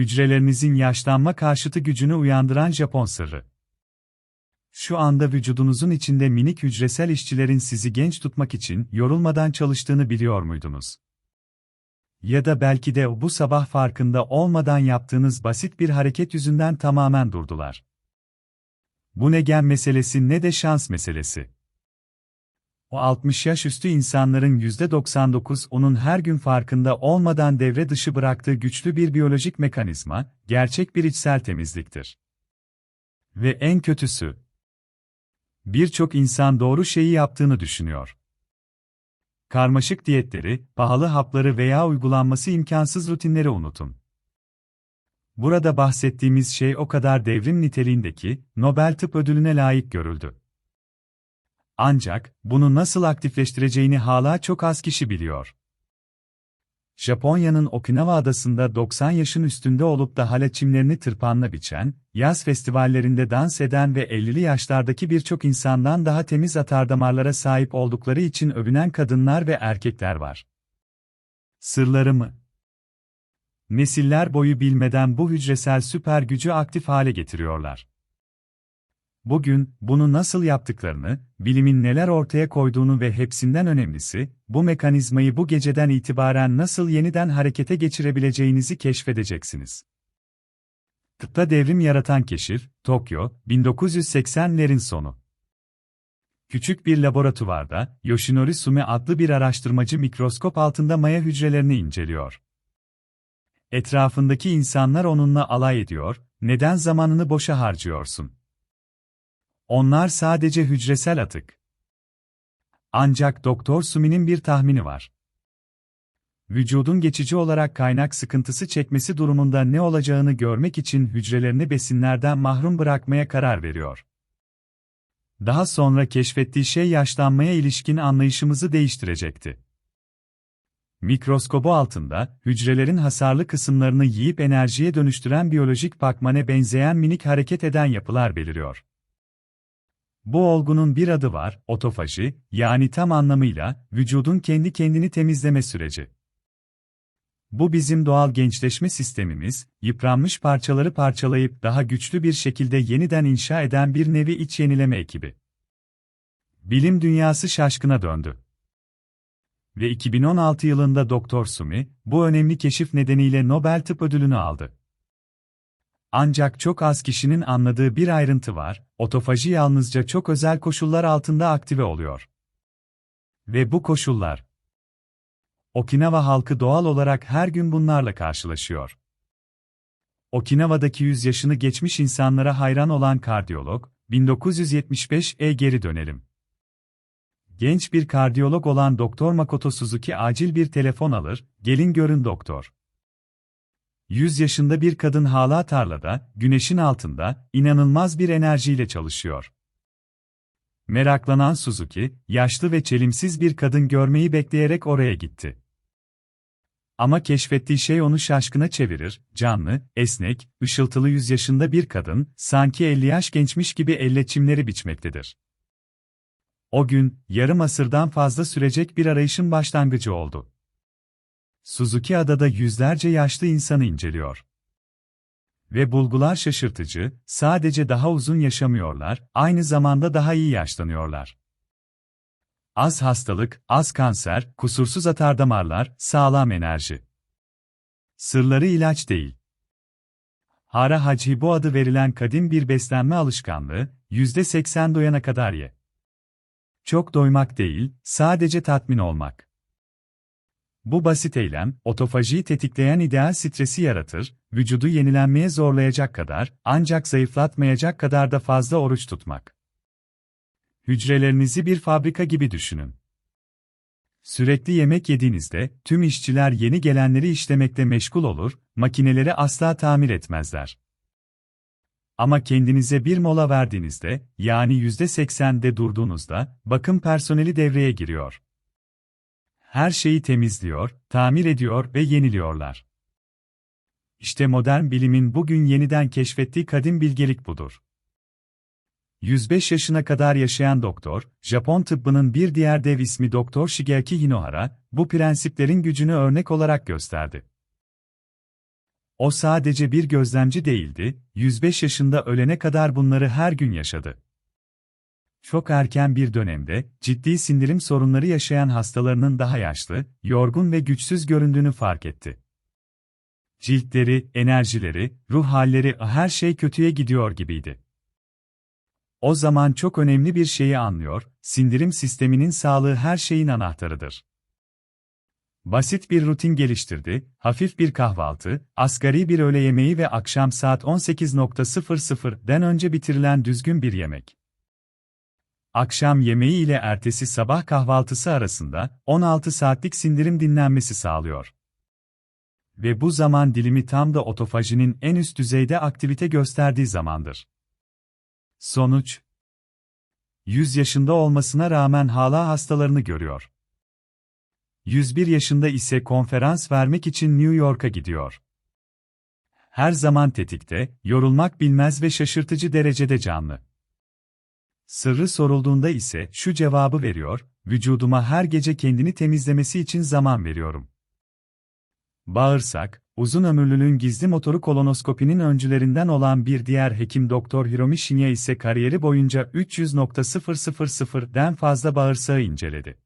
hücrelerinizin yaşlanma karşıtı gücünü uyandıran Japon sırrı. Şu anda vücudunuzun içinde minik hücresel işçilerin sizi genç tutmak için yorulmadan çalıştığını biliyor muydunuz? Ya da belki de bu sabah farkında olmadan yaptığınız basit bir hareket yüzünden tamamen durdular. Bu ne gen meselesi ne de şans meselesi. O 60 yaş üstü insanların %99 onun her gün farkında olmadan devre dışı bıraktığı güçlü bir biyolojik mekanizma, gerçek bir içsel temizliktir. Ve en kötüsü, birçok insan doğru şeyi yaptığını düşünüyor. Karmaşık diyetleri, pahalı hapları veya uygulanması imkansız rutinleri unutun. Burada bahsettiğimiz şey o kadar devrim niteliğindeki Nobel Tıp Ödülüne layık görüldü. Ancak bunu nasıl aktifleştireceğini hala çok az kişi biliyor. Japonya'nın Okinawa adasında 90 yaşın üstünde olup da hala çimlerini tırpanla biçen, yaz festivallerinde dans eden ve 50'li yaşlardaki birçok insandan daha temiz atardamarlara sahip oldukları için övünen kadınlar ve erkekler var. Sırları mı? Nesiller boyu bilmeden bu hücresel süper gücü aktif hale getiriyorlar. Bugün, bunu nasıl yaptıklarını, bilimin neler ortaya koyduğunu ve hepsinden önemlisi, bu mekanizmayı bu geceden itibaren nasıl yeniden harekete geçirebileceğinizi keşfedeceksiniz. Tıpta devrim yaratan keşif, Tokyo, 1980'lerin sonu. Küçük bir laboratuvarda, Yoshinori Sume adlı bir araştırmacı mikroskop altında maya hücrelerini inceliyor. Etrafındaki insanlar onunla alay ediyor, neden zamanını boşa harcıyorsun? Onlar sadece hücresel atık. Ancak Doktor Sumi'nin bir tahmini var. Vücudun geçici olarak kaynak sıkıntısı çekmesi durumunda ne olacağını görmek için hücrelerini besinlerden mahrum bırakmaya karar veriyor. Daha sonra keşfettiği şey yaşlanmaya ilişkin anlayışımızı değiştirecekti. Mikroskobu altında, hücrelerin hasarlı kısımlarını yiyip enerjiye dönüştüren biyolojik pakmane benzeyen minik hareket eden yapılar beliriyor. Bu olgunun bir adı var, otofaji, yani tam anlamıyla, vücudun kendi kendini temizleme süreci. Bu bizim doğal gençleşme sistemimiz, yıpranmış parçaları parçalayıp daha güçlü bir şekilde yeniden inşa eden bir nevi iç yenileme ekibi. Bilim dünyası şaşkına döndü. Ve 2016 yılında Doktor Sumi, bu önemli keşif nedeniyle Nobel Tıp Ödülünü aldı. Ancak çok az kişinin anladığı bir ayrıntı var, otofaji yalnızca çok özel koşullar altında aktive oluyor. Ve bu koşullar, Okinawa halkı doğal olarak her gün bunlarla karşılaşıyor. Okinawa'daki 100 yaşını geçmiş insanlara hayran olan kardiyolog, 1975'e geri dönelim. Genç bir kardiyolog olan Doktor Makoto Suzuki acil bir telefon alır, gelin görün doktor. 100 yaşında bir kadın hala tarlada, güneşin altında, inanılmaz bir enerjiyle çalışıyor. Meraklanan Suzuki, yaşlı ve çelimsiz bir kadın görmeyi bekleyerek oraya gitti. Ama keşfettiği şey onu şaşkına çevirir, canlı, esnek, ışıltılı yüz yaşında bir kadın, sanki 50 yaş gençmiş gibi elle çimleri biçmektedir. O gün, yarım asırdan fazla sürecek bir arayışın başlangıcı oldu. Suzuki adada yüzlerce yaşlı insanı inceliyor. Ve bulgular şaşırtıcı, sadece daha uzun yaşamıyorlar, aynı zamanda daha iyi yaşlanıyorlar. Az hastalık, az kanser, kusursuz atardamarlar, sağlam enerji. Sırları ilaç değil. Hara Hacı bu adı verilen kadim bir beslenme alışkanlığı, %80 doyana kadar ye. Çok doymak değil, sadece tatmin olmak. Bu basit eylem, otofajiyi tetikleyen ideal stresi yaratır, vücudu yenilenmeye zorlayacak kadar, ancak zayıflatmayacak kadar da fazla oruç tutmak. Hücrelerinizi bir fabrika gibi düşünün. Sürekli yemek yediğinizde, tüm işçiler yeni gelenleri işlemekle meşgul olur, makineleri asla tamir etmezler. Ama kendinize bir mola verdiğinizde, yani %80'de durduğunuzda, bakım personeli devreye giriyor her şeyi temizliyor, tamir ediyor ve yeniliyorlar. İşte modern bilimin bugün yeniden keşfettiği kadim bilgelik budur. 105 yaşına kadar yaşayan doktor, Japon tıbbının bir diğer dev ismi Doktor Shigeki Hinohara, bu prensiplerin gücünü örnek olarak gösterdi. O sadece bir gözlemci değildi, 105 yaşında ölene kadar bunları her gün yaşadı. Çok erken bir dönemde, ciddi sindirim sorunları yaşayan hastalarının daha yaşlı, yorgun ve güçsüz göründüğünü fark etti. Ciltleri, enerjileri, ruh halleri her şey kötüye gidiyor gibiydi. O zaman çok önemli bir şeyi anlıyor, sindirim sisteminin sağlığı her şeyin anahtarıdır. Basit bir rutin geliştirdi, hafif bir kahvaltı, asgari bir öğle yemeği ve akşam saat 18.00'den önce bitirilen düzgün bir yemek. Akşam yemeği ile ertesi sabah kahvaltısı arasında 16 saatlik sindirim dinlenmesi sağlıyor. Ve bu zaman dilimi tam da otofajinin en üst düzeyde aktivite gösterdiği zamandır. Sonuç 100 yaşında olmasına rağmen hala hastalarını görüyor. 101 yaşında ise konferans vermek için New York'a gidiyor. Her zaman tetikte, yorulmak bilmez ve şaşırtıcı derecede canlı. Sırrı sorulduğunda ise şu cevabı veriyor, vücuduma her gece kendini temizlemesi için zaman veriyorum. Bağırsak, uzun ömürlülüğün gizli motoru kolonoskopinin öncülerinden olan bir diğer hekim Doktor Hiromi Shinya ise kariyeri boyunca 300.000'den fazla bağırsağı inceledi.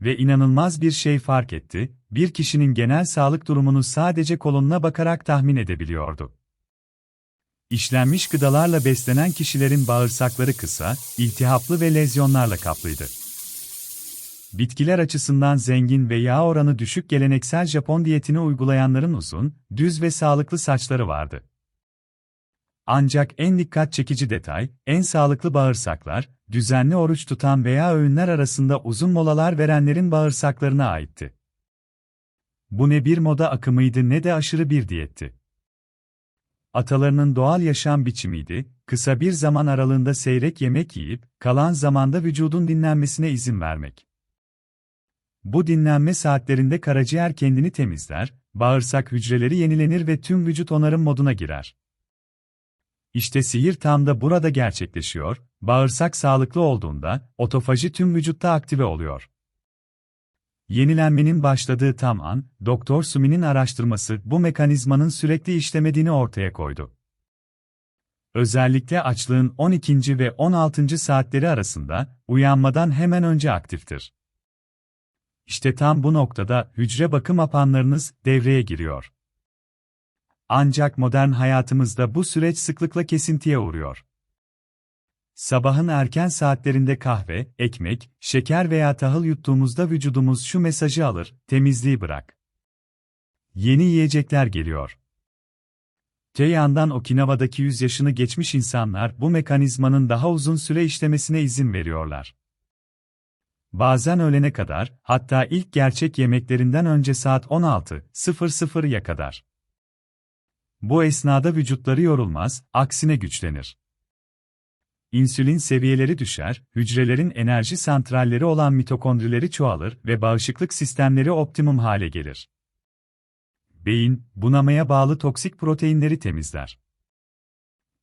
Ve inanılmaz bir şey fark etti, bir kişinin genel sağlık durumunu sadece kolonuna bakarak tahmin edebiliyordu. İşlenmiş gıdalarla beslenen kişilerin bağırsakları kısa, iltihaplı ve lezyonlarla kaplıydı. Bitkiler açısından zengin ve yağ oranı düşük geleneksel Japon diyetini uygulayanların uzun, düz ve sağlıklı saçları vardı. Ancak en dikkat çekici detay, en sağlıklı bağırsaklar, düzenli oruç tutan veya öğünler arasında uzun molalar verenlerin bağırsaklarına aitti. Bu ne bir moda akımıydı ne de aşırı bir diyetti. Atalarının doğal yaşam biçimiydi, kısa bir zaman aralığında seyrek yemek yiyip, kalan zamanda vücudun dinlenmesine izin vermek. Bu dinlenme saatlerinde karaciğer kendini temizler, bağırsak hücreleri yenilenir ve tüm vücut onarım moduna girer. İşte sihir tam da burada gerçekleşiyor, bağırsak sağlıklı olduğunda, otofaji tüm vücutta aktive oluyor. Yenilenmenin başladığı tam an, Doktor Sumi'nin araştırması bu mekanizmanın sürekli işlemediğini ortaya koydu. Özellikle açlığın 12. ve 16. saatleri arasında, uyanmadan hemen önce aktiftir. İşte tam bu noktada hücre bakım apanlarınız devreye giriyor. Ancak modern hayatımızda bu süreç sıklıkla kesintiye uğruyor. Sabahın erken saatlerinde kahve, ekmek, şeker veya tahıl yuttuğumuzda vücudumuz şu mesajı alır, temizliği bırak. Yeni yiyecekler geliyor. Te yandan Okinawa'daki 100 yaşını geçmiş insanlar bu mekanizmanın daha uzun süre işlemesine izin veriyorlar. Bazen öğlene kadar, hatta ilk gerçek yemeklerinden önce saat 16.00'ya kadar. Bu esnada vücutları yorulmaz, aksine güçlenir. İnsülin seviyeleri düşer, hücrelerin enerji santralleri olan mitokondrileri çoğalır ve bağışıklık sistemleri optimum hale gelir. Beyin, bunamaya bağlı toksik proteinleri temizler.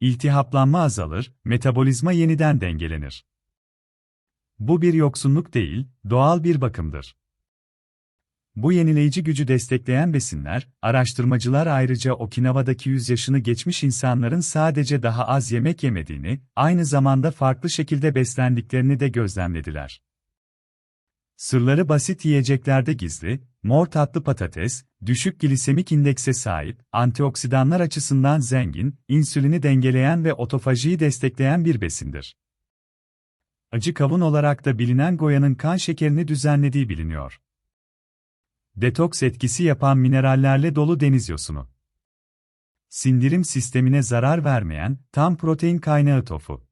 İltihaplanma azalır, metabolizma yeniden dengelenir. Bu bir yoksunluk değil, doğal bir bakımdır. Bu yenileyici gücü destekleyen besinler, araştırmacılar ayrıca Okinawa'daki 100 yaşını geçmiş insanların sadece daha az yemek yemediğini, aynı zamanda farklı şekilde beslendiklerini de gözlemlediler. Sırları basit yiyeceklerde gizli, mor tatlı patates, düşük glisemik indekse sahip, antioksidanlar açısından zengin, insülini dengeleyen ve otofajiyi destekleyen bir besindir. Acı kavun olarak da bilinen goyanın kan şekerini düzenlediği biliniyor. Detoks etkisi yapan minerallerle dolu deniz yosunu. Sindirim sistemine zarar vermeyen, tam protein kaynağı tofu.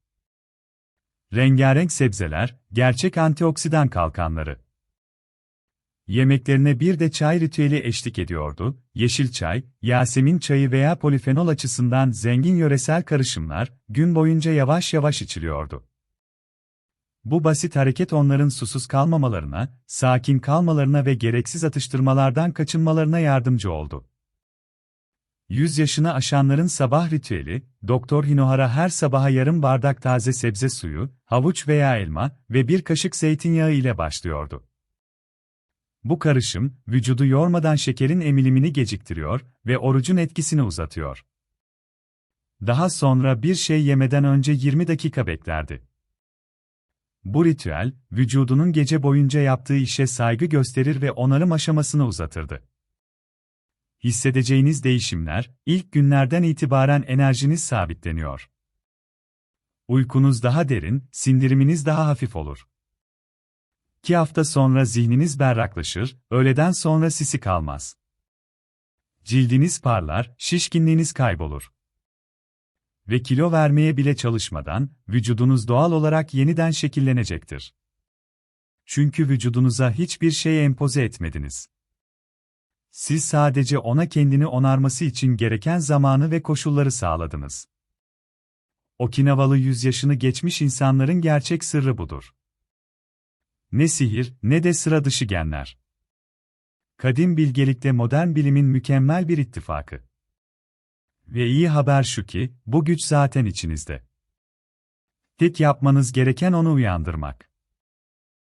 Rengarenk sebzeler, gerçek antioksidan kalkanları. Yemeklerine bir de çay ritüeli eşlik ediyordu. Yeşil çay, Yasemin çayı veya polifenol açısından zengin yöresel karışımlar gün boyunca yavaş yavaş içiliyordu. Bu basit hareket onların susuz kalmamalarına, sakin kalmalarına ve gereksiz atıştırmalardan kaçınmalarına yardımcı oldu. 100 yaşını aşanların sabah ritüeli, Doktor Hinohara her sabaha yarım bardak taze sebze suyu, havuç veya elma ve bir kaşık zeytinyağı ile başlıyordu. Bu karışım, vücudu yormadan şekerin emilimini geciktiriyor ve orucun etkisini uzatıyor. Daha sonra bir şey yemeden önce 20 dakika beklerdi. Bu ritüel, vücudunun gece boyunca yaptığı işe saygı gösterir ve onarım aşamasını uzatırdı. Hissedeceğiniz değişimler, ilk günlerden itibaren enerjiniz sabitleniyor. Uykunuz daha derin, sindiriminiz daha hafif olur. İki hafta sonra zihniniz berraklaşır, öğleden sonra sisi kalmaz. Cildiniz parlar, şişkinliğiniz kaybolur. Ve kilo vermeye bile çalışmadan, vücudunuz doğal olarak yeniden şekillenecektir. Çünkü vücudunuza hiçbir şey empoze etmediniz. Siz sadece ona kendini onarması için gereken zamanı ve koşulları sağladınız. Okinawalı yüz yaşını geçmiş insanların gerçek sırrı budur. Ne sihir, ne de sıra dışı genler. Kadim bilgelikle modern bilimin mükemmel bir ittifakı. Ve iyi haber şu ki, bu güç zaten içinizde. Tek yapmanız gereken onu uyandırmak.